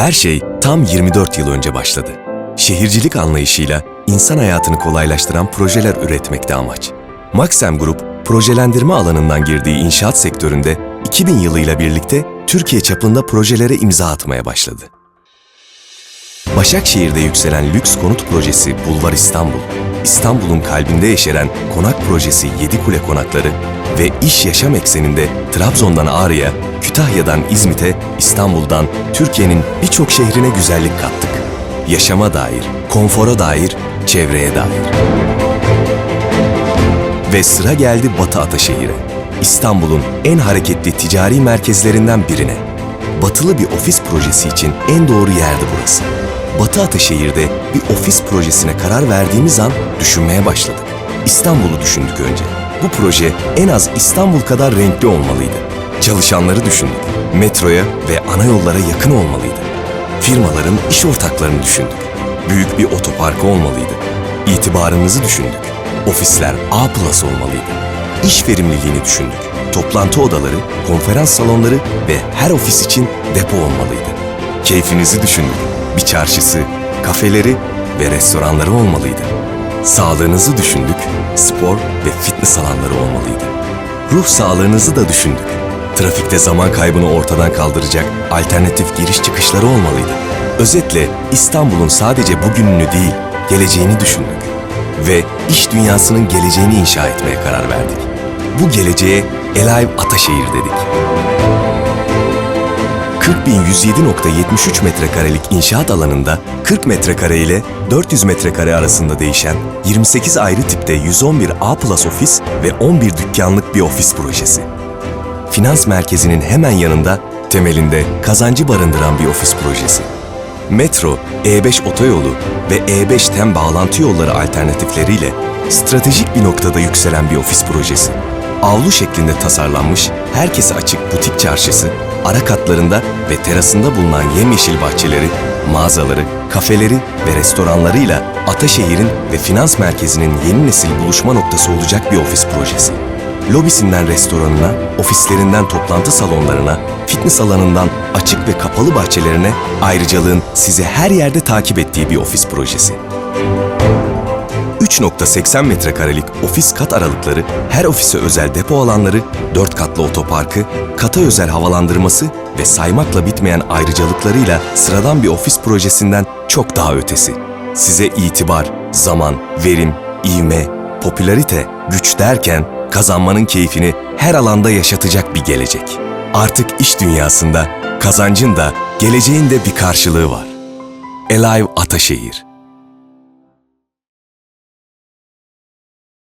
Her şey tam 24 yıl önce başladı. Şehircilik anlayışıyla insan hayatını kolaylaştıran projeler üretmekte amaç. Maxim Grup, projelendirme alanından girdiği inşaat sektöründe 2000 yılıyla birlikte Türkiye çapında projelere imza atmaya başladı. Başakşehir'de yükselen lüks konut projesi Bulvar İstanbul, İstanbul'un kalbinde yeşeren konak projesi Yedikule Konakları ve iş yaşam ekseninde Trabzon'dan Ağrı'ya, Kütahya'dan İzmit'e, İstanbul'dan Türkiye'nin birçok şehrine güzellik kattık. Yaşama dair, konfora dair, çevreye dair. Ve sıra geldi Batı Ataşehir'e. İstanbul'un en hareketli ticari merkezlerinden birine. Batılı bir ofis projesi için en doğru yerdi burası. Batı Ataşehir'de bir ofis projesine karar verdiğimiz an düşünmeye başladık. İstanbul'u düşündük önce. Bu proje en az İstanbul kadar renkli olmalıydı. Çalışanları düşündük. Metroya ve ana yollara yakın olmalıydı. Firmaların iş ortaklarını düşündük. Büyük bir otoparkı olmalıydı. İtibarımızı düşündük. Ofisler A plus olmalıydı. İş verimliliğini düşündük. Toplantı odaları, konferans salonları ve her ofis için depo olmalıydı. Keyfinizi düşündük. Bir çarşısı, kafeleri ve restoranları olmalıydı. Sağlığınızı düşündük. Spor ve fitness alanları olmalıydı. Ruh sağlığınızı da düşündük. Trafikte zaman kaybını ortadan kaldıracak alternatif giriş çıkışları olmalıydı. Özetle İstanbul'un sadece bugününü değil, geleceğini düşündük. Ve iş dünyasının geleceğini inşa etmeye karar verdik. Bu geleceğe Alive Ataşehir dedik. 40.107.73 metrekarelik inşaat alanında 40 metrekare ile 400 metrekare arasında değişen 28 ayrı tipte 111 A plus ofis ve 11 dükkanlık bir ofis projesi. Finans merkezinin hemen yanında temelinde kazancı barındıran bir ofis projesi. Metro, E5 otoyolu ve E5 TEM bağlantı yolları alternatifleriyle stratejik bir noktada yükselen bir ofis projesi. Avlu şeklinde tasarlanmış, herkese açık butik çarşısı, ara katlarında ve terasında bulunan yemyeşil bahçeleri, mağazaları, kafeleri ve restoranlarıyla Ataşehir'in ve finans merkezinin yeni nesil buluşma noktası olacak bir ofis projesi. Lobisinden restoranına, ofislerinden toplantı salonlarına, fitness alanından açık ve kapalı bahçelerine ayrıcalığın sizi her yerde takip ettiği bir ofis projesi. 3.80 metrekarelik ofis kat aralıkları, her ofise özel depo alanları, 4 katlı otoparkı, kata özel havalandırması ve saymakla bitmeyen ayrıcalıklarıyla sıradan bir ofis projesinden çok daha ötesi. Size itibar, zaman, verim, ivme, popülarite, güç derken kazanmanın keyfini her alanda yaşatacak bir gelecek. Artık iş dünyasında kazancın da geleceğin de bir karşılığı var. Alive Ataşehir